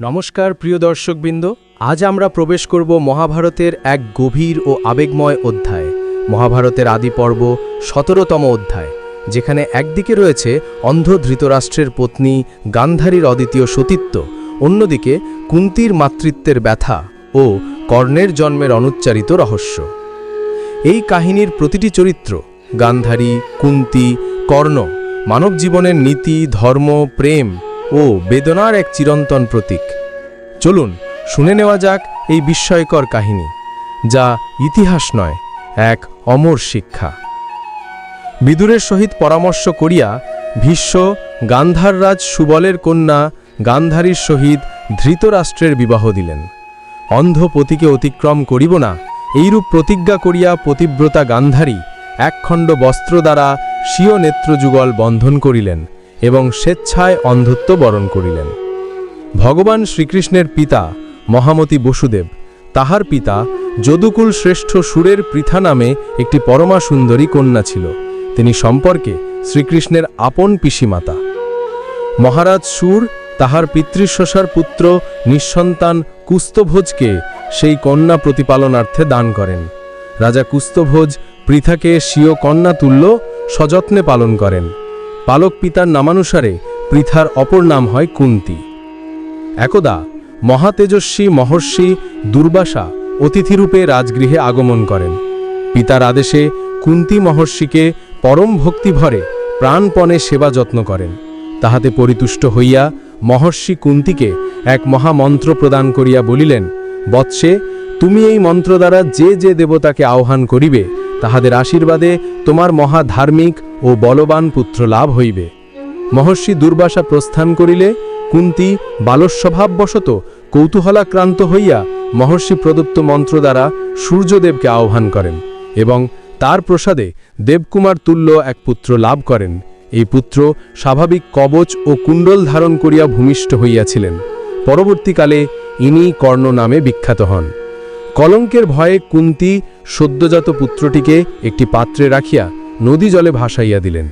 নমস্কার, প্রিয় দর্শকবৃন্দ। আজ আমরা প্রবেশ করব মহাভারতের এক গভীর ও আবেগময় অধ্যায়, মহাভারতের আদি পর্ব সতেরোতম অধ্যায়, যেখানে একদিকে রয়েছে অন্ধ ধৃতরাষ্ট্রের পত্নী গান্ধারীর অদ্বিতীয় সতীত্ব, অন্যদিকে কুন্তির মাতৃত্বের ব্যথা ও কর্ণের জন্মের অনুচ্চারিত রহস্য। এই কাহিনীর প্রতিটি চরিত্র, গান্ধারী, কুন্তি, কর্ণ মানব জীবনের নীতি, ধর্ম, প্রেম ও বেদনার এক চিরন্তন প্রতীক। চলুন, শুনে নেওয়া যাক এই বিস্ময়কর কাহিনী, যা ইতিহাস নয়, এক অমর শিক্ষা। বিদুরের সহিত পরামর্শ করিয়া ভীষ্ম গান্ধাররাজ সুবলের কন্যা গান্ধারীর সহিত ধৃতরাষ্ট্রের বিবাহ দিলেন। অন্ধ পতিকে অতিক্রম করিব না, এইরূপ প্রতিজ্ঞা করিয়া পতিব্রতা গান্ধারী একখণ্ড বস্ত্র দ্বারা স্বীয় নেত্রযুগল বন্ধন করিলেন। এবং স্বেচ্ছায় অন্ধত্ব বরণ করিলেন। ভগবান শ্রীকৃষ্ণের পিতা মহামতি বসুদেব, তাহার পিতা যদুকুল শ্রেষ্ঠ সুরের পৃথা নামে একটি পরমা সুন্দরী কন্যা ছিল। তিনি সম্পর্কে শ্রীকৃষ্ণের আপন পিসিমাতা। মহারাজ সুর, তাহার পিতৃশ্বসার পুত্র নিঃসন্তান কুস্তভোজকে সেই কন্যা প্রতিপালনার্থে দান করেন। রাজা কুস্তভোজ পৃথাকে স্বীয় কন্যা তুল্য সযত্নে পালন করেন। পালক পিতার নামানুসারে পৃথার অপর নাম হয় কুন্তি। একদা মহাতেজস্বী মহর্ষি দুর্বাসা অতিথিরূপে রাজগৃহে আগমন করেন। পিতার আদেশে কুন্তি মহর্ষিকে পরম ভক্তিভরে প্রাণপণে সেবা যত্ন করেন। তাহাতে পরিতুষ্ট হইয়া মহর্ষি কুন্তিকে এক মহামন্ত্র প্রদান করিয়া বলিলেন, বৎসে, তুমি এই মন্ত্র দ্বারা যে যে দেবতাকে আহ্বান করিবে, তাহাদের আশীর্বাদে তোমার মহা ধার্মিক ও বলবান পুত্র লাভ হইবে। মহর্ষি দুর্বাসা প্রস্থান করিলে কুন্তি বালস্বভাববশত কৌতূহলাক্রান্ত হইয়া মহর্ষি প্রদত্ত মন্ত্র দ্বারা সূর্যদেবকে আহ্বান করেন এবং তার প্রসাদে দেবকুমার তুল্য এক পুত্র লাভ করেন। এই পুত্র স্বাভাবিক কবচ ও কুণ্ডল ধারণ করিয়া ভূমিষ্ঠ হইয়াছিলেন। পরবর্তীকালে ইনি কর্ণ নামে বিখ্যাত হন। কলঙ্কের ভয়ে কুন্তি সদ্যজাত পুত্রটিকে একটি পাত্রে রাখিয়া নদী জলে ভাসাইয়া দিলেন।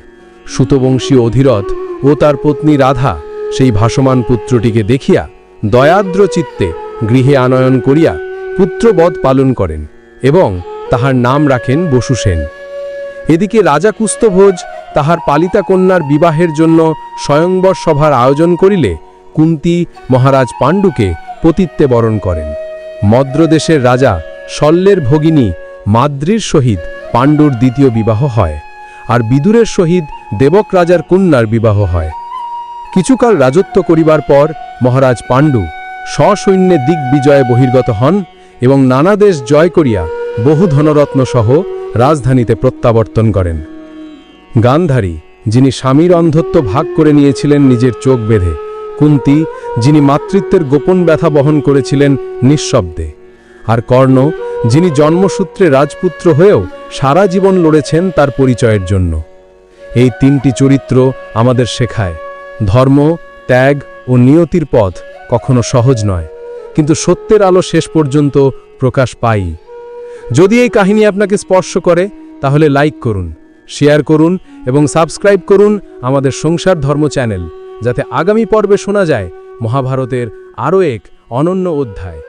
সুতবংশী অধিরথ ও তার পত্নী রাধা সেই ভাসমান পুত্রটিকে দেখিয়া দয়াদ্র চিত্তে গৃহে আনয়ন করিয়া পুত্রবধ পালন করেন এবং তাহার নাম রাখেন বসু সেন। এদিকে রাজা কুস্তভোজ তাহার পালিতা কন্যার বিবাহের জন্য স্বয়ংবর সভার আয়োজন করিলে কুন্তি মহারাজ পাণ্ডুকে পতিত্বে বরণ করেন। মদ্রদেশের রাজা শল্যের ভগিনী মাদ্রির সহিত পাণ্ডুর দ্বিতীয় বিবাহ হয়, আর বিদুরের সহিত দেবক রাজার কন্যার বিবাহ হয়। কিছুকাল রাজত্ব করিবার পর মহারাজ পাণ্ডু সসৈন্যে দিগ্বিজয়ে বহির্গত হন এবং নানা দেশ জয় করিয়া বহু ধনরত্ন সহ রাজধানীতে প্রত্যাবর্তন করেন। গান্ধারী, যিনি স্বামীর অন্ধত্ব ভাগ করে নিয়েছিলেন নিজের চোখ বেঁধে, কুন্তি, যিনি মাতৃত্বের গোপন ব্যথা বহন করেছিলেন নিঃশব্দে, আর কর্ণ, যিনি জন্মসূত্রে রাজপুত্র হয়েও সারা জীবন লড়েছেন তার পরিচয়ের জন্য। এই তিনটি চরিত্র আমাদের শেখায়। ধর্ম, ত্যাগ ও নিয়তির পথ কখনো সহজ নয়, কিন্তু সত্যের আলো শেষ পর্যন্ত প্রকাশ পাই যদি এই কাহিনী আপনাকে স্পর্শ করে, তাহলে লাইক করুন, শেয়ার করুন এবং সাবস্ক্রাইব করুন আমাদের সংসার ধর্ম চ্যানেল, যাতে আগামী পর্বে শোনা যায় মহাভারতের আরও এক অনন্য অধ্যায়।